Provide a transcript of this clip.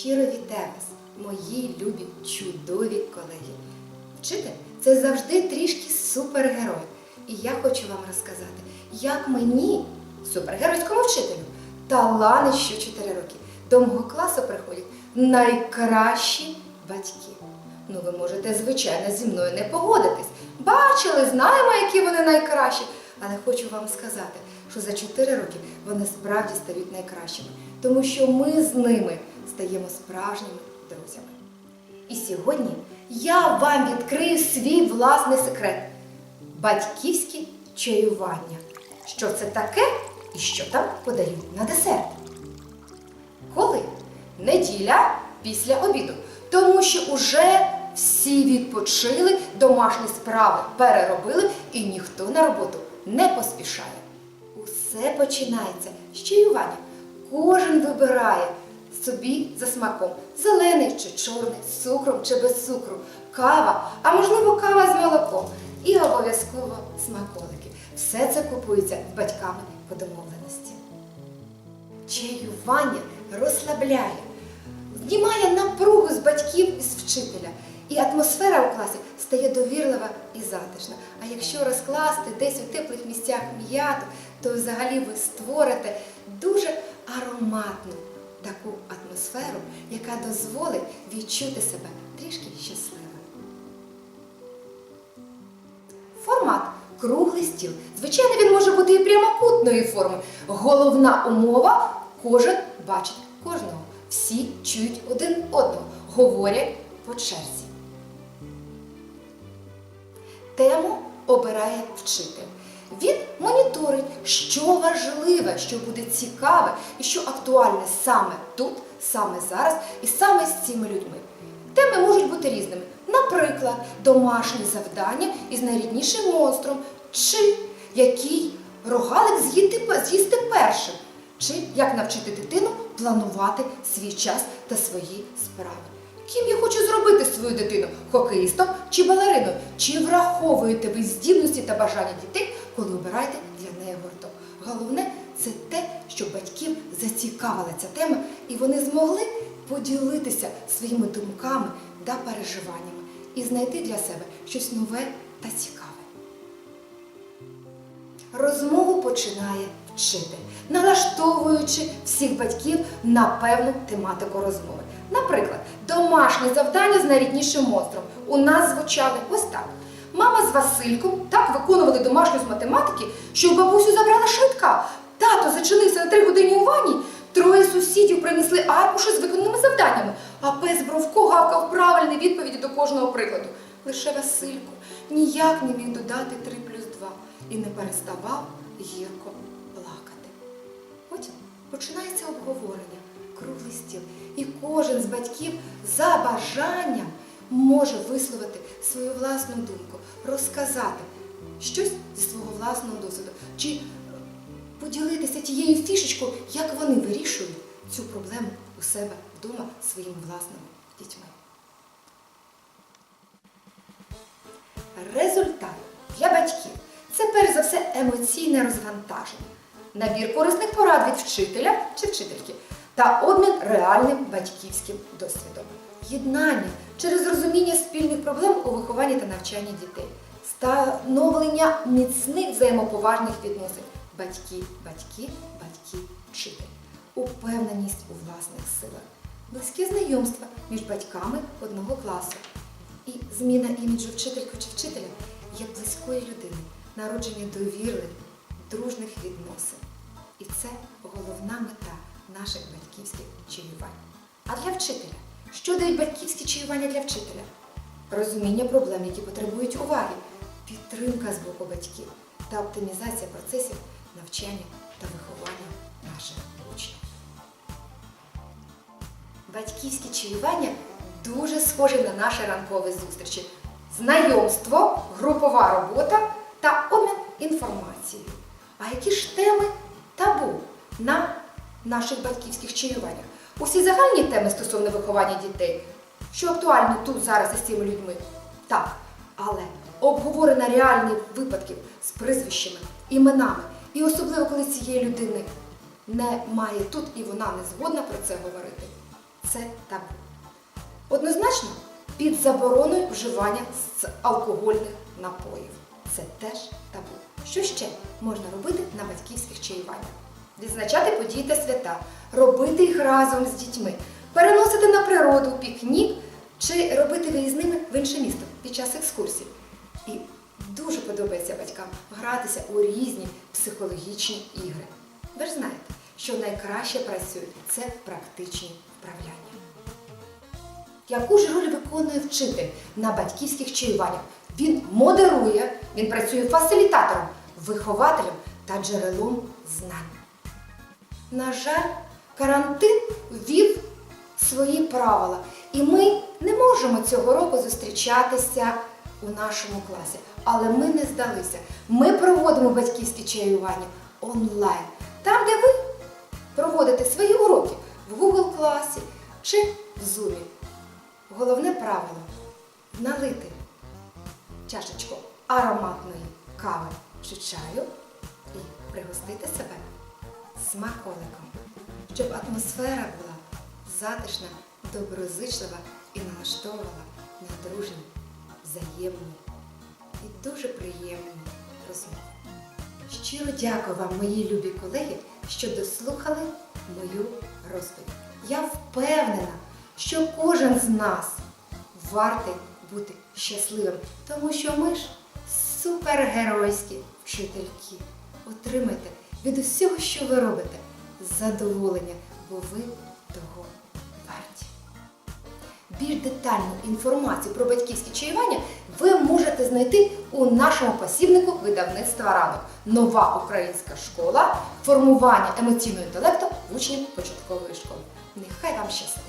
Щиро вітаю вас, мої любі чудові колеги. Вчитель це завжди трішки супергерой. І я хочу вам розказати, як мені, супергеройському вчителю, талани що 4 роки, до мого класу приходять найкращі батьки. Ну, ви можете, звичайно, зі мною не погодитись. Бачили, знаємо, які вони найкращі. Але хочу вам сказати, що за 4 роки вони справді стають найкращими, тому що ми з ними стаємо справжніми друзями. І сьогодні я вам відкрию свій власний секрет батьківське чаювання. Що це таке і що там подають на десерт? Коли? Неділя після обіду. Тому що уже всі відпочили, домашні справи переробили і ніхто на роботу не поспішає. Усе починається з чаювання. Кожен вибирає собі за смаком зелений чи чорний, з цукром чи без цукру, кава, а можливо кава з молоком. І обов'язково смаколики. Все це купується батьками по домовленості. Чаювання розслабляє, знімає напругу з батьків і з вчителя. І атмосфера у класі стає довірлива і затишна. А якщо розкласти десь у теплих місцях м'яту, то взагалі ви створите дуже ароматну таку атмосферу, яка дозволить відчути себе трішки щасливим. Формат круглий стіл. Звичайно, він може бути і прямокутної форми. Головна умова кожен бачить кожного. Всі чують один одного, говорять по черзі. Тему обирає вчитель. Він моніторить, що важливе, що буде цікаве і що актуальне саме тут, саме зараз і саме з цими людьми. Теми можуть бути різними. Наприклад, домашні завдання із найріднішим монстром, чи який рогалик з'їсти першим, чи як навчити дитину планувати свій час та свої справи. Ким я хочу зробити свою дитину хокеїстом чи балериною? Чи враховуєте ви здібності та бажання дітей, коли обираєте для неї гурток? Головне це те, що батьків зацікавила ця тема, і вони змогли поділитися своїми думками та переживаннями і знайти для себе щось нове та цікаве. Розмову починає вчитель, налаштовуючи всіх батьків на певну тематику розмови. Наприклад, домашнє завдання з найріднішим монстром у нас звучали ось так. Мама з Васильком так виконували домашню з математики, що бабусю забрала швидка. Тато зачинився на три години у ванні, троє сусідів принесли аркуші з виконаними завданнями, а пес Бровко гавкав правильні відповіді до кожного прикладу. Лише Василько ніяк не міг додати 3 плюс 2 і не переставав гірко плакати. Потім починається обговорення, круглий стіл, і кожен з батьків за бажанням може висловити свою власну думку, розказати щось зі свого власного досвіду, чи поділитися тією фішечкою, як вони вирішують цю проблему у себе вдома своїми власними дітьми. Результат для батьків це перш за все емоційне розвантаження, набір корисних порад від вчителя чи вчительки та обмін реальним батьківським досвідом. Єднання через розуміння спільних проблем у вихованні та навчанні дітей, становлення міцних взаємоповажних відносин батьки, батьки, батьки, вчитель, упевненість у власних силах, близькі знайомства між батьками одного класу. І зміна іміджу вчительки чи вчителя є близької людини, народження довірливих, дружних відносин. І це головна мета наших батьківських чаювань. А для вчителя, що дають батьківські чаювання для вчителя? Розуміння проблем, які потребують уваги, підтримка з боку батьків та оптимізація процесів навчання та виховання наших учнів. Батьківські чаювання дуже схожі на наші ранкові зустрічі. Знайомство, групова робота та обмін інформацією. А які ж теми табу на наших батьківських чаюваннях? Усі загальні теми стосовно виховання дітей, що актуальні тут зараз із цими людьми. Так, але обговорено реальні випадки з прізвищами, іменами. І особливо, коли цієї людини немає тут і вона не згодна про це говорити. це табу. Однозначно, під забороною вживання з алкогольних напоїв. Це теж табу. Що ще можна робити на батьківських чаюваннях? Відзначати події та свята, робити їх разом з дітьми, переносити на природу пікнік чи робити виїзними в інше місто під час екскурсій. І дуже подобається батькам гратися у різні психологічні ігри. Ви ж знаєте, що найкраще працюють це практичні вправляння. Яку ж роль виконує вчитель на батьківських чаюваннях? Він модерує, він працює фасилітатором, вихователем та джерелом знань. На жаль, карантин ввів свої правила, і ми не можемо цього року зустрічатися у нашому класі. Але ми не здалися. Ми проводимо батьківські чаювання онлайн, там, де ви проводите свої уроки в Google класі чи в Zoom. Головне правило налити чашечку ароматної кави чи чаю і пригостити себе смаколиком, щоб атмосфера була затишна, доброзичлива і налаштовувала на дружні, взаємні і дуже приємні розмови. Щиро дякую вам, мої любі колеги, що дослухали мою розповідь. Я впевнена, що кожен з нас вартий бути щасливим, тому що ми ж супергеройські вчительки. Отримайте від усього, що ви робите, задоволення, бо ви того варті. Більш детальну інформацію про батьківські чаювання ви можете знайти у нашому посібнику видавництва ранок. Нова українська школа формування емоційного інтелекту учнів початкової школи. Нехай вам щастить!